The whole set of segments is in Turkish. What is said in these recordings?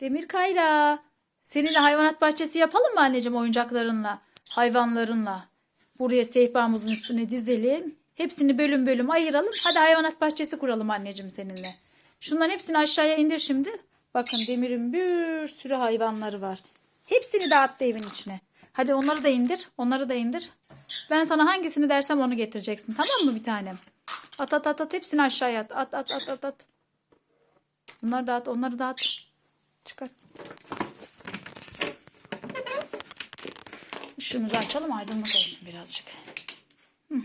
Demir Kayra. Seninle hayvanat bahçesi yapalım mı anneciğim oyuncaklarınla, hayvanlarınla? Buraya sehpamızın üstüne dizelim. Hepsini bölüm bölüm ayıralım. Hadi hayvanat bahçesi kuralım anneciğim seninle. Şunların hepsini aşağıya indir şimdi. Bakın Demir'in bir sürü hayvanları var. Hepsini dağıttı evin içine. Hadi onları da indir. Onları da indir. Ben sana hangisini dersem onu getireceksin. Tamam mı bir tanem? At at at at hepsini aşağıya at. At at at at at. Bunları dağıt, onları dağıt. Çıkar. Işığımızı açalım aydınlık olsun birazcık. Hı.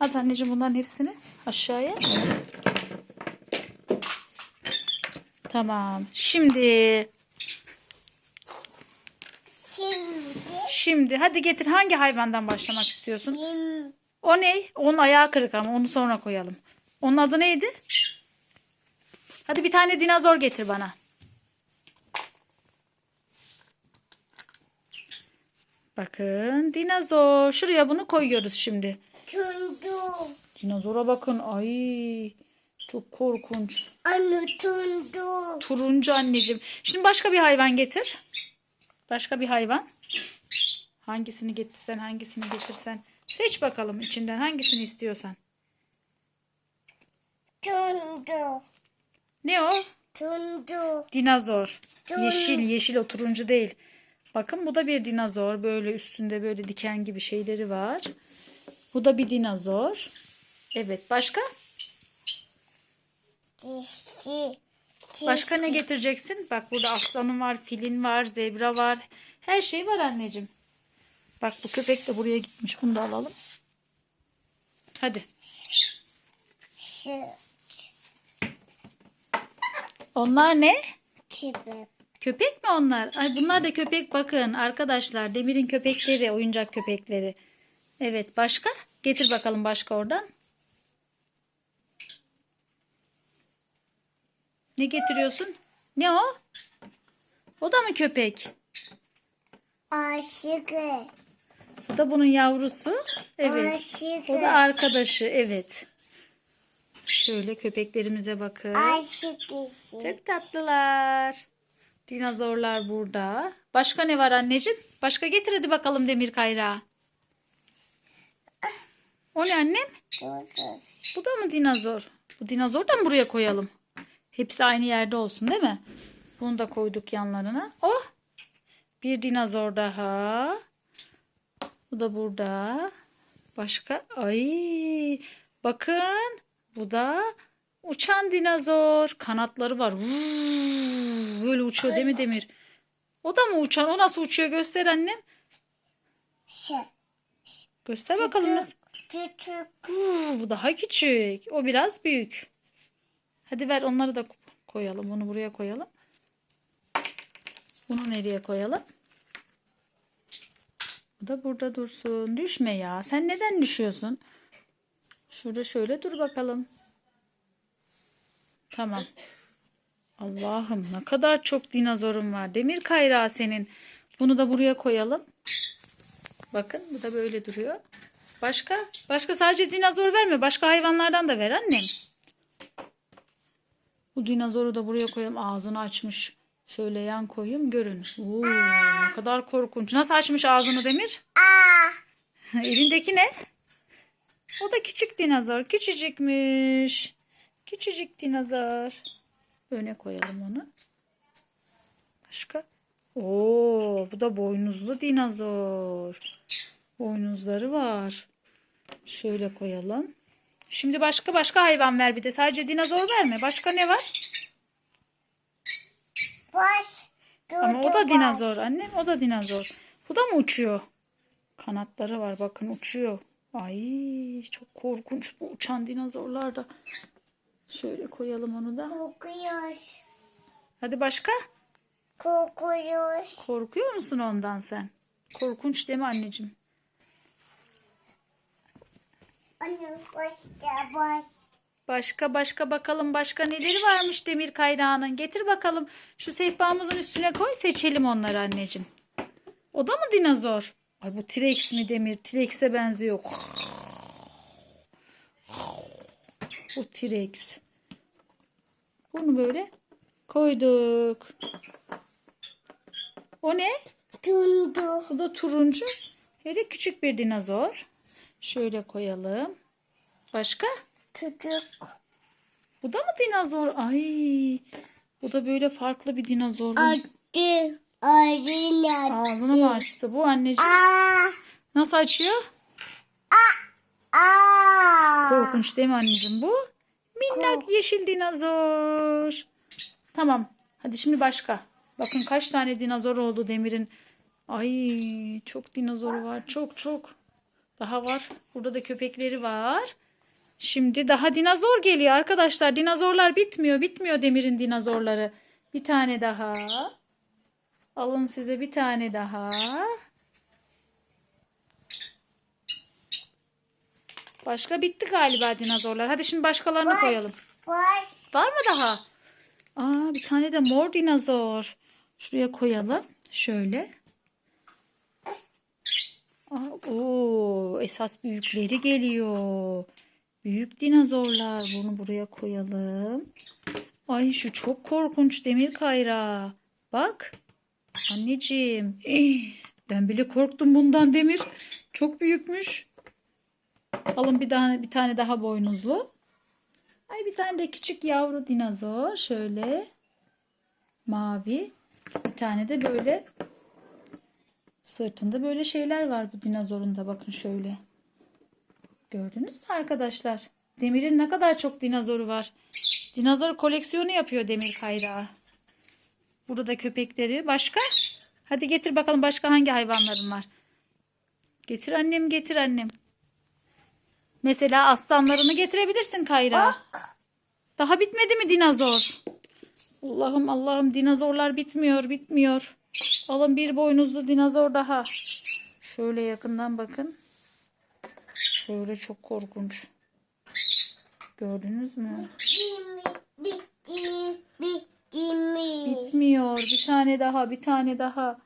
At anneciğim bunların hepsini aşağıya. Tamam. Şimdi Şimdi, şimdi hadi getir hangi hayvandan başlamak istiyorsun? şimdi, O ne? Onun ayağı kırık ama onu sonra koyalım. Onun adı neydi? Hadi bir tane dinozor getir bana. Bakın dinozor. Şuraya bunu koyuyoruz şimdi. tundu, Dinozora bakın. Ay çok korkunç. anne tundu, Turuncu anneciğim. Şimdi başka bir hayvan getir. Başka bir hayvan. Hangisini getirsen hangisini getirsen. Seç bakalım içinden hangisini istiyorsan. tundu, Ne o? tundu, Dinozor. Doğru. Yeşil, yeşil o turuncu değil. Bakın bu da bir dinozor. Böyle üstünde böyle diken gibi şeyleri var. Bu da bir dinozor. Evet, başka? dişi, Başka ne getireceksin? Bak burada aslanın var, filin var, zebra var. Her şey var anneciğim. Bak bu köpek de buraya gitmiş. Bunu da alalım. Hadi. Onlar ne? çipi, Köpek mi onlar? Ay bunlar da köpek bakın arkadaşlar. Demir'in köpekleri, oyuncak köpekleri. Evet başka? Getir bakalım başka oradan. Ne getiriyorsun? Ne o? O da mı köpek? aşıkı, Bu da bunun yavrusu. Evet. aşıkı, O da arkadaşı. Evet. Şöyle köpeklerimize bakın. aşık işi, Çok tatlılar. Dinozorlar burada. Başka ne var anneciğim? Başka getir hadi bakalım demir kayrağı. O ne annem? Bu da mı dinozor? Bu dinozor da mı buraya koyalım? Hepsi aynı yerde olsun değil mi? Bunu da koyduk yanlarına. Oh! Bir dinozor daha. Bu da burada. Başka? Ay! Bakın. Bu da uçan dinozor. Kanatları var. Vuuu, Böyle uçuyor değil mi Demir? O da mı uçan? O nasıl uçuyor? Göster annem. şu, Göster bakalım nasıl. küçük, Huu, bu daha küçük. O biraz büyük. Hadi ver onları da koyalım. Bunu buraya koyalım. Bunu nereye koyalım? Bu da burada dursun. Düşme ya. Sen neden düşüyorsun? Şurada şöyle dur bakalım. Tamam. Allah'ım ne kadar çok dinozorun var. Demir kayrağı senin. Bunu da buraya koyalım. Bakın bu da böyle duruyor. Başka? Başka sadece dinozor verme. Başka hayvanlardan da ver annem. Bu dinozoru da buraya koyalım. Ağzını açmış. Şöyle yan koyayım görün. Oo, ne kadar korkunç. Nasıl açmış ağzını Demir? Elindeki ne? O da küçük dinozor. Küçücükmüş. Küçücük dinozor. Öne koyalım onu. Başka? Oo, bu da boynuzlu dinozor. Boynuzları var. Şöyle koyalım. Şimdi başka başka hayvan ver bir de. Sadece dinozor verme. Başka ne var? baş, Ama o da dinozor annem. O da dinozor. Bu da mı uçuyor? Kanatları var bakın uçuyor. Ay çok korkunç bu uçan dinozorlar da. Şöyle koyalım onu da. Kokuyor, Hadi başka? kokuyor, Korkuyor musun ondan sen? Korkunç değil mi anneciğim? anne başta baş, Başka başka bakalım başka neleri varmış demir kayrağının. Getir bakalım şu sehpamızın üstüne koy seçelim onları anneciğim. O da mı dinozor? Ay bu T-Rex mi demir? T-Rex'e benziyor. Bu T-Rex. Bunu böyle Koyduk. O ne? Tundu. Bu da turuncu. Hele küçük bir dinozor. Şöyle koyalım. Başka? Çocuk. Bu da mı dinozor? Ay. Bu da böyle farklı bir dinozor. Bu Adı. Arina. Ağzını mı açtı bu anneciğim? Aa. Nasıl açıyor? Aa. Korkunç değil mi anneciğim bu? Minnak yeşil dinozor. Tamam. Hadi şimdi başka. Bakın kaç tane dinozor oldu Demir'in. Ay çok dinozoru var. Çok çok. Daha var. Burada da köpekleri var. Şimdi daha dinozor geliyor arkadaşlar. Dinozorlar bitmiyor. Bitmiyor Demir'in dinozorları. Bir tane daha. Alın size bir tane daha. Başka bitti galiba dinozorlar. Hadi şimdi başkalarını koyalım. Var. Var mı daha? Aa bir tane de mor dinozor. Şuraya koyalım. Şöyle. Aa, oo, esas büyükleri geliyor. Büyük dinozorlar. Bunu buraya koyalım. Ay şu çok korkunç demir kayra. Bak. Anneciğim. Eh, ben bile korktum bundan demir. Çok büyükmüş. Alın bir tane bir tane daha boynuzlu. Ay bir tane de küçük yavru dinozor şöyle mavi. Bir tane de böyle sırtında böyle şeyler var bu dinozorun da bakın şöyle. Gördünüz mü arkadaşlar? Demir'in ne kadar çok dinozoru var. Dinozor koleksiyonu yapıyor Demir Kayrağı. Burada köpekleri. Başka? Hadi getir bakalım başka hangi hayvanların var. Getir annem getir annem. Mesela aslanlarını getirebilirsin Kayra. Daha bitmedi mi dinozor? Allah'ım Allah'ım dinozorlar bitmiyor bitmiyor. Alın bir boynuzlu dinozor daha. Şöyle yakından bakın. Şöyle çok korkunç. Gördünüz mü? Bitmiyor. Bir tane daha, bir tane daha.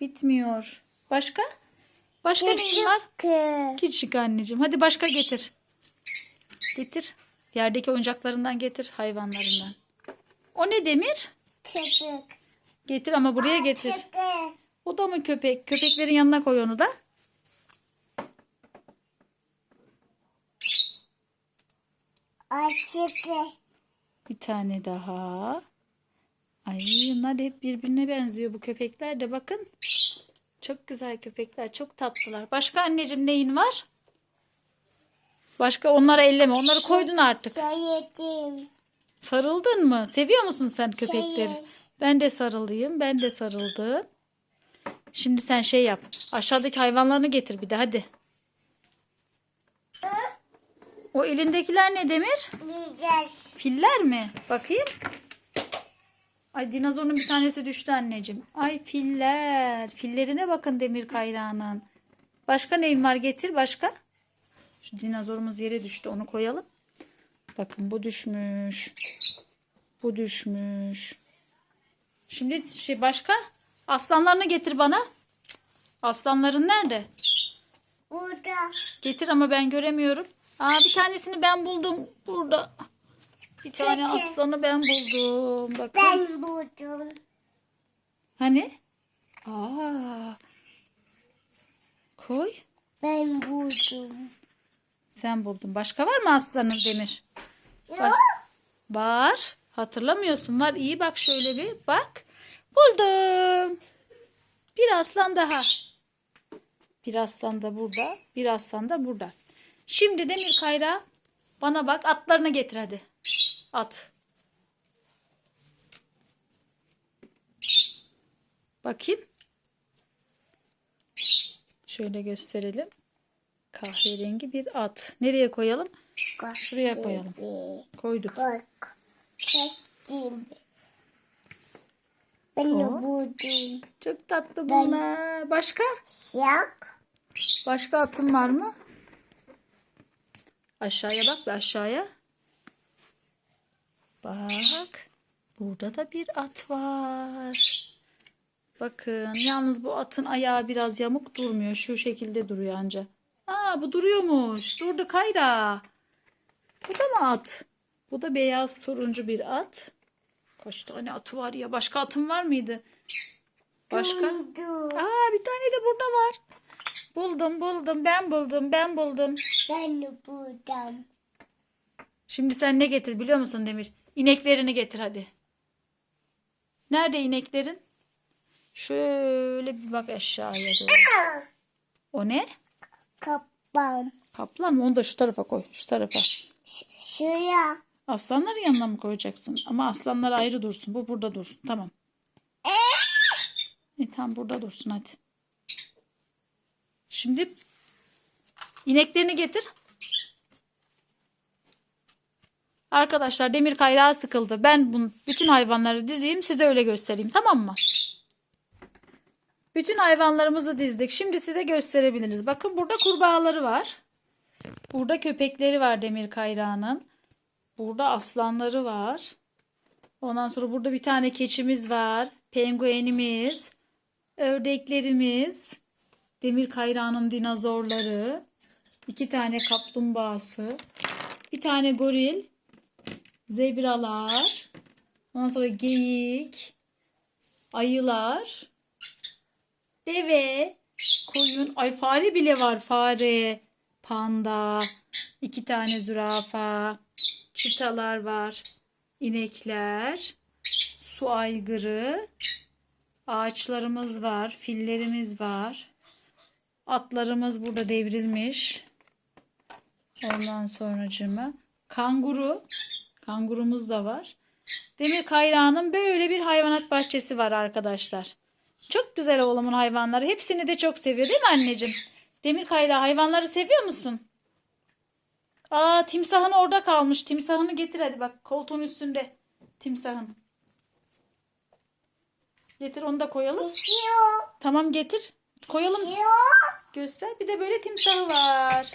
Bitmiyor. Başka? Başka neyin var? Küçük anneciğim. Hadi başka getir. Getir. Yerdeki oyuncaklarından getir. Hayvanlarından. O ne demir? Çocuk. Getir ama buraya getir. Çocuk. O da mı köpek? Köpeklerin yanına koy onu da. Açık. Bir tane daha. Ay bunlar hep birbirine benziyor bu köpekler de bakın. Çok güzel köpekler. Çok tatlılar. Başka anneciğim neyin var? Başka onlara elleme. Onları koydun artık. Sayıdım. Sarıldın mı? Seviyor musun sen köpekleri? Hayır. Ben de sarılayım. Ben de sarıldım. Şimdi sen şey yap. Aşağıdaki hayvanlarını getir bir de hadi. O elindekiler ne Demir? Filler mi? Bakayım. Ay dinozorun bir tanesi düştü anneciğim. Ay filler. Fillerine bakın Demir kayrağının. Başka neyim var getir başka. Şu dinozorumuz yere düştü onu koyalım. Bakın bu düşmüş. Bu düşmüş. Şimdi şey başka? Aslanlarını getir bana. Aslanların nerede? Burada. Getir ama ben göremiyorum. Aa bir tanesini ben buldum burada. Bir tane Peki. aslanı ben buldum. Bakın. Ben buldum. Hani? Aa. Koy. Ben buldum. Sen buldun. Başka var mı aslanın Demir? Yok. Var. Hatırlamıyorsun. Var. İyi bak şöyle bir. Bak. Buldum. Bir aslan daha. Bir aslan da burada. Bir aslan da burada. Şimdi Demir Kayra bana bak atlarını getir hadi. At. Bakayım. Şöyle gösterelim. Kahverengi bir at. Nereye koyalım? Şuraya koyalım. Koyduk. Bak. Kestim. O. buldum. Çok tatlı bunlar. Başka? Şak. Başka atın var mı? Aşağıya bak bir aşağıya. Bak. Burada da bir at var. Bakın yalnız bu atın ayağı biraz yamuk durmuyor. Şu şekilde duruyor anca. Aa bu duruyormuş. Durdu Kayra. Bu da mı at? Bu da beyaz turuncu bir at. Kaç tane atı var ya? Başka atın var mıydı? Başka? Aa bir tane de burada var. Buldum buldum ben buldum ben buldum. Ben buldum. Şimdi sen ne getir biliyor musun Demir? İneklerini getir hadi. Nerede ineklerin? Şöyle bir bak aşağıya doğru. O ne? Kapağım. Kaplan mı? Onu da şu tarafa koy. Şu tarafa. Şuraya. Aslanları yanına mı koyacaksın? Ama aslanlar ayrı dursun. Bu burada dursun. Tamam. E, tamam burada dursun hadi. Şimdi ineklerini getir. Arkadaşlar demir kayrağı sıkıldı. Ben bunu bütün hayvanları dizeyim size öyle göstereyim tamam mı? Bütün hayvanlarımızı dizdik. Şimdi size gösterebiliriz. Bakın burada kurbağaları var. Burada köpekleri var demir kayrağının. Burada aslanları var. Ondan sonra burada bir tane keçimiz var. Penguenimiz. Ördeklerimiz. Demir kayrağının dinozorları. iki tane kaplumbağası. Bir tane goril. Zebralar. Ondan sonra geyik. Ayılar. Deve. Koyun. Ay fare bile var fare. Panda. iki tane zürafa. Çitalar var. inekler. Su aygırı. Ağaçlarımız var. Fillerimiz var. Atlarımız burada devrilmiş. Ondan sonracığıma kanguru. Kangurumuz da var. Demir kayrağının böyle bir hayvanat bahçesi var arkadaşlar. Çok güzel oğlumun hayvanları. Hepsini de çok seviyor değil mi anneciğim? Demir kayrağı hayvanları seviyor musun? Aa timsahın orada kalmış. Timsahını getir hadi bak koltuğun üstünde. Timsahın. Getir onu da koyalım. Şişiyor. Tamam getir. Koyalım. Şişiyor. Göster. Bir de böyle timsahı var.